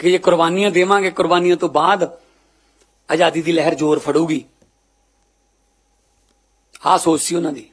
ਕਿ ਜੇ ਕੁਰਬਾਨੀਆਂ ਦੇਵਾਂਗੇ, ਕੁਰਬਾਨੀਆਂ ਤੋਂ ਬਾਅਦ ਆਜ਼ਾਦੀ ਦੀ ਲਹਿਰ ਜ਼ੋਰ ਫੜੂਗੀ। ਆਹ ਸੋਚ ਸੀ ਉਹਨਾਂ ਦੀ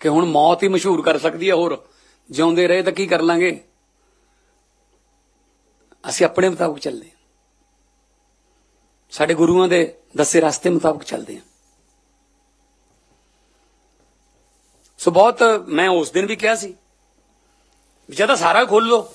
ਕਿ ਹੁਣ ਮੌਤ ਹੀ ਮਸ਼ਹੂਰ ਕਰ ਸਕਦੀ ਹੈ ਹੋਰ। ਜਿਉਂਦੇ ਰਹੇ ਤਾਂ ਕੀ ਕਰ ਲਾਂਗੇ? ਅਸੀਂ ਆਪਣੇ ਮੁਤਾਬਕ ਚੱਲਦੇ ਹਾਂ। ਸਾਡੇ ਗੁਰੂਆਂ ਦੇ ਦੱਸੇ ਰਸਤੇ ਮੁਤਾਬਕ ਚੱਲਦੇ ਹਾਂ। ਸੋ ਬਹੁਤ ਮੈਂ ਉਸ ਦਿਨ ਵੀ ਕਿਹਾ ਸੀ ਵੀ ਜਦੋਂ ਸਾਰਾ ਖੋਲ ਲੋ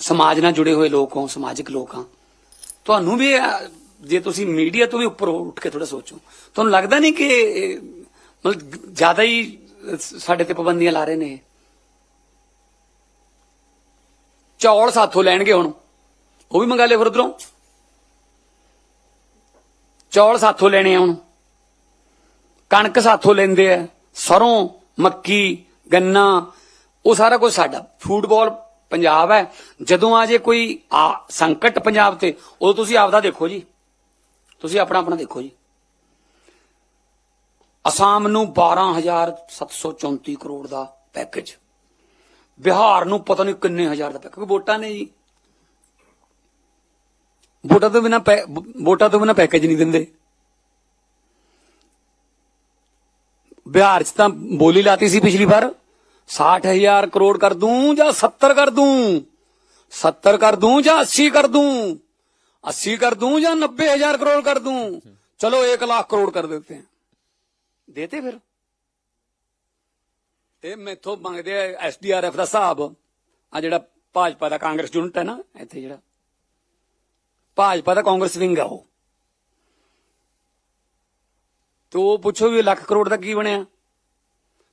ਸਮਾਜ ਨਾਲ ਜੁੜੇ ਹੋਏ ਲੋਕ ਹੋ, ਸਮਾਜਿਕ ਲੋਕ ਹਾਂ। ਤੁਹਾਨੂੰ ਵੀ ਜੇ ਤੁਸੀਂ ਮੀਡੀਆ ਤੋਂ ਵੀ ਉੱਪਰ ਉੱਠ ਕੇ ਥੋੜਾ ਸੋਚੋ, ਤੁਹਾਨੂੰ ਲੱਗਦਾ ਨਹੀਂ ਕਿ ਮਤਲਬ ਜ਼ਿਆਦਾ ਹੀ ਸਾਡੇ ਤੇ ਪਾਬੰਦੀਆਂ ਲਾ ਰਹੇ ਨੇ ਇਹ? ਚੌਲ ਸਾਥੋਂ ਲੈਣਗੇ ਹੁਣ। ਉਹ ਵੀ ਮੰਗਾ ਲਿਓ ਫਿਰ ਉਧਰੋਂ। ਚੌਲ ਸਾਥੋਂ ਲੈਣੇ ਆ ਹੁਣ। ਕਣਕ ਸਾਥੋਂ ਲੈਂਦੇ ਆ। ਸਰੋਂ, ਮੱਕੀ, ਗੰਨਾ ਉਹ ਸਾਰਾ ਕੁਝ ਸਾਡਾ। ਫੁੱਟਬਾਲ ਪੰਜਾਬ ਹੈ। ਜਦੋਂ ਆ ਜੇ ਕੋਈ ਆ ਸੰਕਟ ਪੰਜਾਬ ਤੇ, ਉਦੋਂ ਤੁਸੀਂ ਆਪਦਾ ਦੇਖੋ ਜੀ। ਤੁਸੀਂ ਆਪਣਾ ਆਪਣਾ ਦੇਖੋ ਜੀ। ਅਸਾਮ ਨੂੰ 12734 ਕਰੋੜ ਦਾ ਪੈਕੇਜ। ਬਿਹਾਰ ਨੂੰ ਪਤਾ ਨਹੀਂ ਕਿੰਨੇ ਹਜ਼ਾਰ ਦਾ ਪੈਕੇਜ। ਵੋਟਾਂ ਨੇ ਜੀ। ਵੋਟਾਂ ਤੋਂ ਬਿਨਾ ਵੋਟਾਂ ਤੋਂ ਬਿਨਾ ਪੈਕੇਜ ਨਹੀਂ ਦਿੰਦੇ। ਬਿਹਾਰ 'ਚ ਤਾਂ ਬੋਲੀ ਲਾਤੀ ਸੀ ਪਿਛਲੀ ਵਾਰ। 60000 ਕਰੋੜ ਕਰ ਦੂੰ ਜਾਂ 70 ਕਰ ਦੂੰ 70 ਕਰ ਦੂੰ ਜਾਂ 80 ਕਰ ਦੂੰ 80 ਕਰ ਦੂੰ ਜਾਂ 90000 ਕਰੋੜ ਕਰ ਦੂੰ ਚਲੋ 1 ਲੱਖ ਕਰੋੜ ਕਰ देते हैं ਦੇਤੇ ਫਿਰ ਇਹ ਮੈਥੋਂ ਮੰਗਦੇ ਆ ਐਸਡੀਆਰਐਫ ਦਾ ਹਿਸਾਬ ਆ ਜਿਹੜਾ ਭਾਜਪਾ ਦਾ ਕਾਂਗਰਸ ਯੂਨਿਟ ਹੈ ਨਾ ਇੱਥੇ ਜਿਹੜਾ ਭਾਜਪਾ ਦਾ ਕਾਂਗਰਸ ਵਿੰਗ ਆ ਉਹ ਤੋ ਉਹ ਪੁੱਛੋ ਵੀ ਲੱਖ ਕਰੋੜ ਦਾ ਕੀ ਬਣਿਆ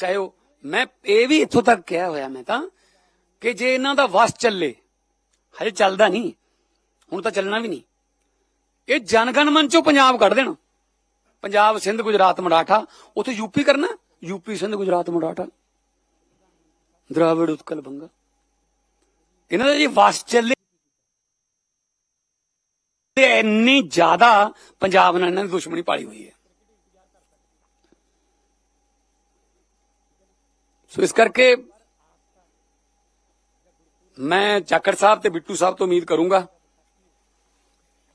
ਚਾਹੇ ਉਹ ਮੈਂ ਇਹ ਵੀ ਇੱਥੋਂ ਤੱਕ ਕਿਹਾ ਹੋਇਆ ਮੈਂ ਤਾਂ ਕਿ ਜੇ ਇਹਨਾਂ ਦਾ ਵਸ ਚੱਲੇ, ਹਜੇ ਚੱਲਦਾ ਨਹੀਂ, ਹੁਣ ਤਾਂ ਚੱਲਣਾ ਵੀ ਨਹੀਂ। ਇਹ ਜਨਗਣ ਮਨ ਚੋਂ ਪੰਜਾਬ ਕੱਢ ਦੇਣਾ। ਪੰਜਾਬ ਸਿੰਧ ਗੁਜਰਾਤ ਮਰਾਠਾ, ਉੱਥੇ ਯੂਪੀ ਕਰਨਾ ਯੂਪੀ ਸਿੰਧ ਗੁਜਰਾਤ ਮਰਾਠਾ। ਦਰਾਵਿੜ ਉਤਕਲ ਬੰਗਾ। ਇਹਨਾਂ ਦਾ ਜੇ ਵਸ ਚੱਲੇ ਤੇ ਇੰਨੀ ਜ਼ਿਆਦਾ ਪੰਜਾਬ ਨਾਲ ਇਹਨਾਂ ਦੀ ਦੁਸ਼ਮਣੀ ਪਾਲੀ ਹੋਈ ਹੈ। ਸੋ ਇਸ ਕਰਕੇ ਮੈਂ ਚਾਕਰ ਸਾਹਿਬ ਤੇ ਬਿੱਟੂ ਸਾਹਿਬ ਤੋਂ ਉਮੀਦ ਕਰੂੰਗਾ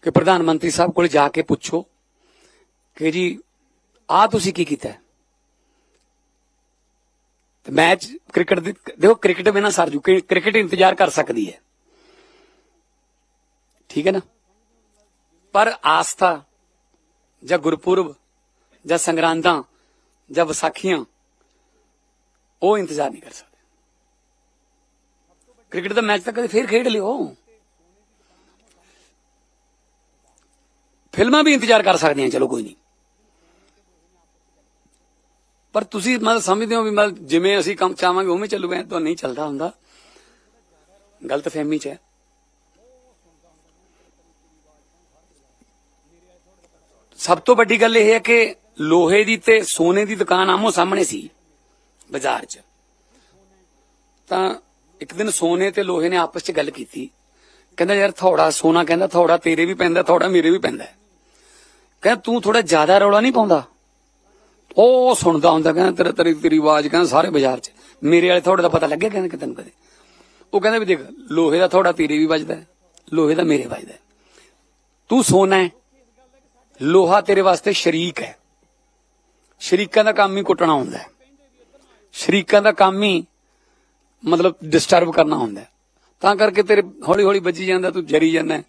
ਕਿ ਪ੍ਰਧਾਨ ਮੰਤਰੀ ਸਾਹਿਬ ਕੋਲ ਜਾ ਕੇ ਪੁੱਛੋ ਕਿ ਜੀ ਆ ਤੁਸੀਂ ਕੀ ਕੀਤਾ ਤੇ ਮੈਚ ਕ੍ਰਿਕਟ ਦੀ ਦੇਖੋ, ਕ੍ਰਿਕਟ ਬਿਨਾ ਸਰ ਜੂ ਕ੍ਰਿਕਟ ਇੰਤਜ਼ਾਰ ਕਰ ਸਕਦੀ ਹੈ। ਠੀਕ ਹੈ ਨਾ? ਪਰ ਆਸਥਾ ਜਾਂ ਗੁਰਪੁਰਬ ਜਾਂ ਸੰਗਰਾਂਦਾਂ ਜਾਂ ਵਿਸਾਖੀਆਂ ਉਹ ਇੰਤਜ਼ਾਰ ਨਹੀਂ ਕਰ ਸਕਦੇ। ਕ੍ਰਿਕਟ ਦਾ ਮੈਚ ਤਾਂ ਕਦੇ ਫੇਰ ਖੇਡ ਲਿਓ। ਫਿਲਮਾਂ ਵੀ ਇੰਤਜ਼ਾਰ ਕਰ ਸਕਦੀਆਂ, ਚਲੋ ਕੋਈ ਨਹੀਂ। ਪਰ ਤੁਸੀਂ ਮਤਲਬ ਸਮਝਦੇ ਹੋ ਵੀ ਮਤਲਬ ਜਿਵੇਂ ਅਸੀਂ ਕੰਮ ਚਾਹਾਂਗੇ, ਉਵੇਂ ਚੱਲੂਗਾ ਤਾਂ ਨਹੀਂ ਚੱਲਦਾ ਹੁੰਦਾ। ਗਲਤ ਫਹਿਮੀ ਚ ਹੈ। ਸਭ ਤੋਂ ਵੱਡੀ ਗੱਲ ਇਹ ਹੈ ਕਿ ਲੋਹੇ ਦੀ ਤੇ ਸੋਨੇ ਦੀ ਦੁਕਾਨ ਆਮੋ ਸਾਹਮਣੇ ਸੀ। ਬਾਜ਼ਾਰ 'ਚ। ਤਾਂ ਇੱਕ ਦਿਨ ਸੋਨੇ ਤੇ ਲੋਹੇ ਨੇ ਆਪਸ 'ਚ ਗੱਲ ਕੀਤੀ। ਕਹਿੰਦਾ, ਯਾਰ ਥੋੜਾ ਸੋਨਾ ਕਹਿੰਦਾ, ਥੋੜਾ ਤੇਰੇ ਵੀ ਪੈਂਦਾ, ਥੋੜਾ ਮੇਰੇ ਵੀ ਪੈਂਦਾ ਕਹਿੰਦਾ, ਤੂੰ ਥੋੜਾ ਜ਼ਿਆਦਾ ਰੌਲਾ ਨਹੀਂ ਪਾਉਂਦਾ? ਉਹ ਸੁਣਦਾ ਹੁੰਦਾ, ਕਹਿੰਦਾ, ਤੇਰਾ, ਤੇਰੀ ਤੇਰੀ ਆਵਾਜ਼ ਕਹਿੰਦਾ ਸਾਰੇ ਬਾਜ਼ਾਰ 'ਚ। ਮੇਰੇ ਵਾਲੇ ਥੋੜੇ ਦਾ ਪਤਾ ਲੱਗਿਆ ਕਹਿੰਦਾ ਕਿ ਤੈਨੂੰ ਕਦੇ? ਉਹ ਕਹਿੰਦਾ ਵੀ ਦੇਖ, ਲੋਹੇ ਦਾ ਥੋੜਾ ਤੇਰੇ ਵੀ ਵੱਜਦਾ ਲੋਹੇ ਦਾ ਮੇਰੇ ਵੱਜਦਾ ਤੂੰ ਸੋਨਾ ਹੈ। ਲੋਹਾ ਤੇਰੇ ਵਾਸਤੇ ਸ਼ਰੀਕ ਹੈ। ਸ਼ਰੀਕਾਂ ਦਾ ਕੰਮ ਹੀ ਕੁੱਟਣਾ ਹੁੰਦਾ ਹੈ। ਸ਼ਰੀਕਾਂ ਦਾ ਕੰਮ ਹੀ ਮਤਲਬ ਡਿਸਟਰਬ ਕਰਨਾ ਹੁੰਦਾ ਤਾਂ ਕਰਕੇ ਤੇਰੇ ਹੌਲੀ ਹੌਲੀ ਵੱਜੀ ਜਾਂਦਾ, ਤੂੰ ਜਰੀ ਜਾਂਦਾ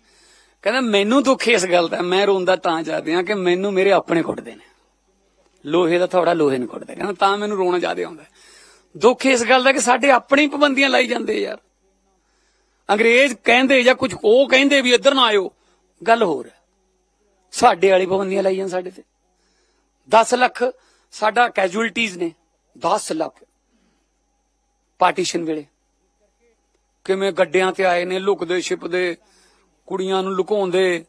ਕਹਿੰਦਾ, ਮੈਨੂੰ ਦੁੱਖ ਇਸ ਗੱਲ ਦਾ। ਮੈਂ ਰੋਂਦਾ ਤਾਂ ਜਾ ਰਿਹਾ ਕਿ ਮੈਨੂੰ ਮੇਰੇ ਆਪਣੇ ਕੁੱਟਦੇ ਨੇ। ਲੋਹੇ ਦਾ ਥੋੜਾ ਲੋਹੇ ਨੂੰ ਕੁੱਟਦੇ ਕਹਿੰਦਾ, ਤਾਂ ਮੈਨੂੰ ਰੋਣਾ ਜ਼ਿਆਦਾ ਆਉਂਦਾ ਦੁੱਖ ਇਸ ਗੱਲ ਦਾ ਕਿ ਸਾਡੇ ਆਪਣੀ ਪਾਬੰਦੀਆਂ ਲਾਈ ਜਾਂਦੇ ਯਾਰ। ਅੰਗਰੇਜ਼ ਕਹਿੰਦੇ ਜਾਂ ਕੁਝ ਉਹ ਕਹਿੰਦੇ ਵੀ ਇੱਧਰ ਨਾ ਆਇਓ। ਗੱਲ ਹੋਰ ਹੈ। ਸਾਡੇ ਵਾਲੀ ਪਾਬੰਦੀਆਂ ਲਾਈ ਜਾਂ ਸਾਡੇ ਤੇ। 10 ਲੱਖ ਸਾਡਾ ਕੈਜੂਅਲਟੀਜ਼ ਨੇ। 10 ਲੱਖ ਪਾਰਟੀਸ਼ਨ ਵੇਲੇ। ਕਿਵੇਂ ਗੱਡਿਆਂ ਤੇ ਆਏ ਨੇ, ਲੁਕਦੇ ਛਿਪਦੇ, ਕੁੜੀਆਂ ਨੂੰ ਲੁਕਾਉਂਦੇ,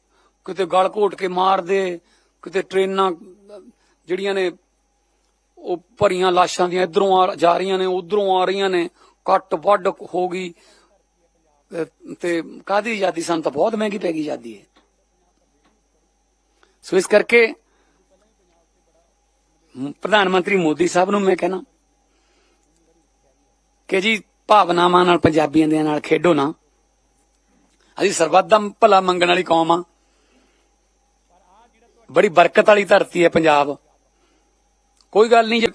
ਕਿਤੇ ਗਲ ਘੋਟ ਕੇ ਮਾਰਦੇ, ਕਿਤੇ ਟ੍ਰੇਨਾਂ, ਜਿਹੜੀਆਂ ਨੇ ਉਹ ਭਰੀਆਂ ਲਾਸ਼ਾਂ ਦੀਆਂ ਇਧਰੋਂ ਆ ਜਾ ਰਹੀਆਂ ਨੇ, ਉਧਰੋਂ ਆ ਰਹੀਆਂ ਨੇ ਕੱਟ ਵੱਢ ਹੋ ਗਈ। ਤੇ- ਤੇ ਕਾਦੀ ਆਜ਼ਾਦੀ? ਸਾਨੂੰ ਤਾਂ ਬਹੁਤ ਮਹਿੰਗੀ ਪੈ ਗਈ ਆਜ਼ਾਦੀ ਹੈ ਸੋ ਇਸ ਕਰਕੇ ਪ੍ਰਧਾਨ ਮੰਤਰੀ ਮੋਦੀ ਸਾਹਿਬ ਨੂੰ ਮੈਂ ਕਹਿਣਾ ਕਿ ਜੀ ਭਾਵਨਾਵਾਂ ਨਾਲ, ਪੰਜਾਬੀਆਂ ਦੇ ਨਾਲ ਖੇਡੋ ਨਾ। ਅਸੀਂ ਸਰਬੱਤ ਦਾ ਭਲਾ ਮੰਗਣ ਵਾਲੀ ਕੌਮ ਆ। ਬੜੀ ਬਰਕਤ ਵਾਲੀ ਧਰਤੀ ਹੈ ਪੰਜਾਬ। ਕੋਈ ਗੱਲ ਨਹੀਂ, ਜੇ